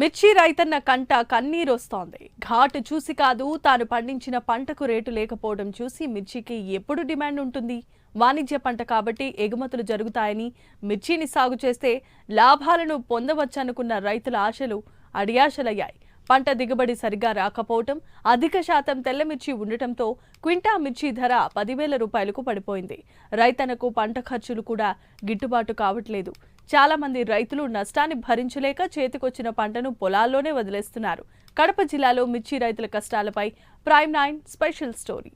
మిర్చి రైతన్న కంట కన్నీరొస్తోంది. ఘాటు చూసి కాదు తాను పండించిన పంటకు రేటు లేకపోవడం చూసి మిర్చికి ఎప్పుడు డిమాండ్ ఉంటుంది? వాణిజ్య పంట కాబట్టి ఎగుమతులు జరుగుతాయని మిర్చిని సాగు చేస్తే లాభాలను పొందవచ్చనుకున్న రైతుల ఆశలు అడియాశలయ్యాయి. పంట దిగుబడి సరిగా రాకపోవటం అధిక శాతం తెల్లమిర్చి ఉండటంతో క్వింటా మిర్చి ధర పదివేల రూపాయలకు పడిపోయింది. రైతన్నకు పంట ఖర్చులు కూడా గిట్టుబాటు కావట్లేదు. చాలా మంది రైతులు నష్టాన్ని భరించలేక చేతికొచ్చిన పంటను పొలాల్లోనే వదిలేస్తున్నారు. కడప జిల్లాలో మిర్చి రైతుల కష్టాలపై ప్రైమ్ నైన్ స్పెషల్ స్టోరీ.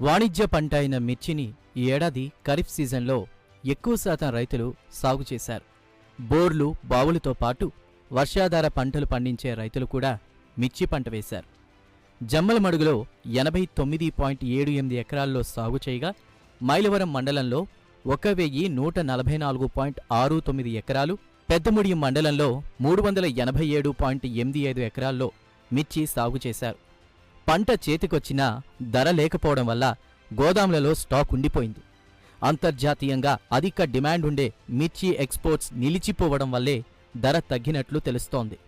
వాణిజ్య పంట అయిన మిర్చిని ఈ ఏడాది ఖరీఫ్ సీజన్లో ఎక్కువ శాతం రైతులు సాగు చేశారు. బోర్లు బావులతో పాటు వర్షాధార పంటలు పండించే రైతులు కూడా మిర్చి పంట వేశారు. జమ్మలమడుగులో ఎనభై తొమ్మిది పాయింట్ ఏడు ఎనిమిది ఎకరాల్లో సాగు చేయగా మైలవరం మండలంలో ఒక వెయ్యి నూట నలభై నాలుగు పాయింట్ ఆరు తొమ్మిది ఎకరాలు పెద్దముడియం మండలంలో మూడు వందల ఎనభై ఏడు పాయింట్ ఎనిమిది ఐదు ఎకరాల్లో మిర్చి సాగు చేశారు. పంట చేతికొచ్చినా ధర లేకపోవడం వల్ల గోదాములలో స్టాక్ ఉండిపోయింది. అంతర్జాతీయంగా అధిక డిమాండ్ ఉండే మిర్చి ఎక్స్పోర్ట్స్ నిలిచిపోవడం వల్లే ధర తగ్గినట్లు తెలుస్తోంది.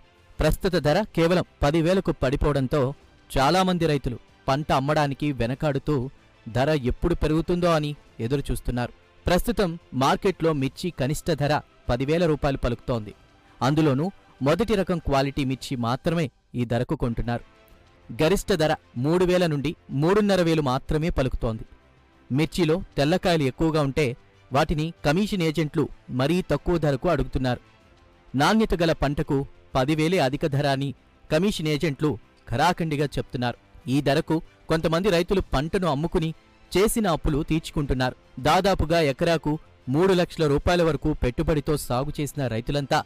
ప్రస్తుత ధర కేవలం పదివేలకు పడిపోవడంతో చాలామంది రైతులు పంట అమ్మడానికి వెనకాడుతూ ధర ఎప్పుడు పెరుగుతుందో అని ఎదురుచూస్తున్నారు. ప్రస్తుతం మార్కెట్లో మిర్చి కనిష్ట ధర పదివేల రూపాయలు పలుకుతోంది. అందులోనూ మొదటి రకం క్వాలిటీ మిర్చి మాత్రమే ఈ ధరకు కొంటున్నారు. గరిష్ట ధర మూడు వేల నుండి మూడున్నర వేలు మాత్రమే పలుకుతోంది. మిర్చిలో తెల్లకాయలు ఎక్కువగా ఉంటే వాటిని కమిషన్ ఏజెంట్లు మరీ తక్కువ ధరకు అడుగుతున్నారు. నాణ్యత గల పంటకు పదివేలే అధిక ధర అని కమిషన్ ఏజెంట్లు ఖరాఖండిగా చెప్తున్నారు. ఈ ధరకు కొంతమంది రైతులు పంటను అమ్ముకుని చేసిన అప్పులు తీర్చుకుంటున్నారు. దాదాపుగా ఎకరాకు మూడు లక్షల రూపాయల వరకు పెట్టుబడితో సాగు చేసిన రైతులంతా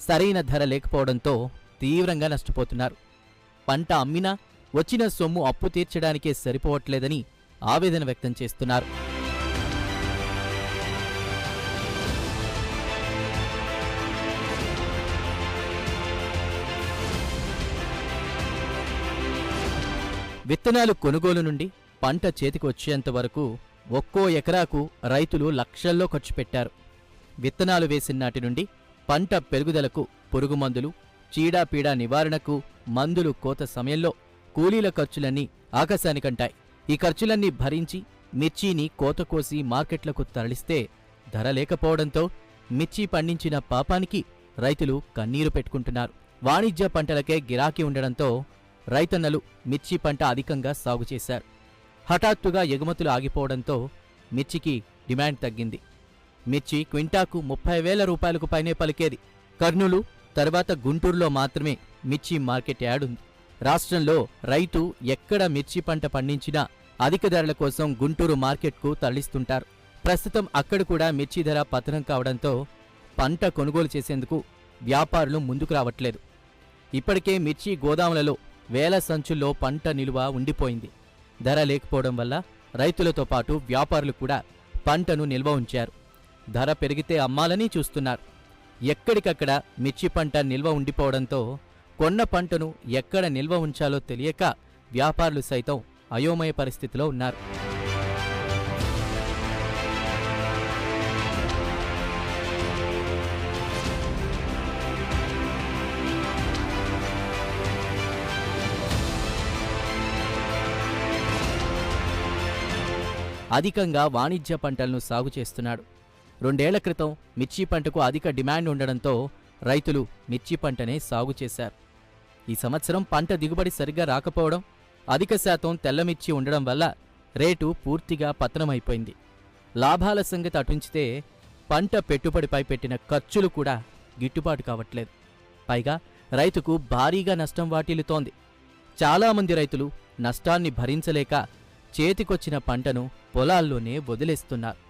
సరైన ధర లేకపోవడంతో తీవ్రంగా నష్టపోతున్నారు. పంట అమ్మినా వచ్చిన సొమ్ము అప్పు తీర్చడానికే సరిపోవట్లేదని ఆవేదన వ్యక్తం చేస్తున్నారు. విత్తనాలు కొనుగోలు నుండి పంట చేతికి వచ్చేంత వరకు ఒక్కో ఎకరాకు రైతులు లక్షల్లో ఖర్చు పెట్టారు. విత్తనాలు వేసిన నాటి నుండి పంట పెరుగుదలకు పురుగుమందులు చీడాపీడా నివారణకు మందులు కోత సమయంలో కూలీల ఖర్చులన్నీ ఆకాశానికంటాయి. ఈ ఖర్చులన్నీ భరించి మిర్చిని కోత కోసి మార్కెట్లకు తరలిస్తే ధర లేకపోవడంతో మిర్చి పండించిన పాపానికి రైతులు కన్నీరు పెట్టుకుంటున్నారు. వాణిజ్య పంటలకే గిరాకీ ఉండడంతో రైతన్నలు మిర్చి పంట అధికంగా సాగు చేశారు. హఠాత్తుగా ఎగుమతులు ఆగిపోవడంతో మిర్చికి డిమాండ్ తగ్గింది. మిర్చి క్వింటాకు ముప్పై వేల రూపాయలకు పైనే పలికేది. కర్నూలు తర్వాత గుంటూరులో మాత్రమే మిర్చి మార్కెట్ యాడ్ ఉంది. రాష్ట్రంలో రైతు ఎక్కడ మిర్చి పంట పండించినా అధిక ధరల కోసం గుంటూరు మార్కెట్కు తరలిస్తుంటారు. ప్రస్తుతం అక్కడ కూడా మిర్చి ధర పతనం కావడంతో పంట కొనుగోలు చేసేందుకు వ్యాపారులు ముందుకు రావట్లేదు. ఇప్పటికే మిర్చి గోదాములలో వేల సంచుల్లో పంట నిలువ ఉండిపోయింది. ధర లేకపోవడం వల్ల రైతులతో పాటు వ్యాపారులు కూడా పంటను నిల్వ ఉంచారు. ధర పెరిగితే అమ్మాలని చూస్తున్నారు. ఎక్కడికక్కడ మిర్చి పంట నిల్వ ఉండిపోవడంతో కొన్న పంటను ఎక్కడ నిల్వ ఉంచాలో తెలియక వ్యాపారులు సైతం అయోమయ పరిస్థితిలో ఉన్నారు. అధికంగా వాణిజ్య పంటలను సాగు చేస్తున్నాడు. రెండేళ్ళ క్రితం మిర్చి పంటకు అధిక డిమాండ్ ఉండడంతో రైతులు మిర్చి పంటనే సాగు చేశారు. ఈ సంవత్సరం పంట దిగుబడి సరిగ్గా రాకపోవడం అధిక శాతం తెల్లమిర్చి ఉండడం వల్ల రేటు పూర్తిగా పతనమైపోయింది. లాభాల సంగతి అటుంచితే పంట పెట్టుబడిపై పెట్టిన ఖర్చులు కూడా గిట్టుబాటు కావట్లేదు. పైగా రైతుకు భారీగా నష్టం వాటిల్లుతోంది. చాలామంది రైతులు నష్టాన్ని భరించలేక చేతికొచ్చిన పంటను పొలాల్లోనే వదిలేస్తున్నారు.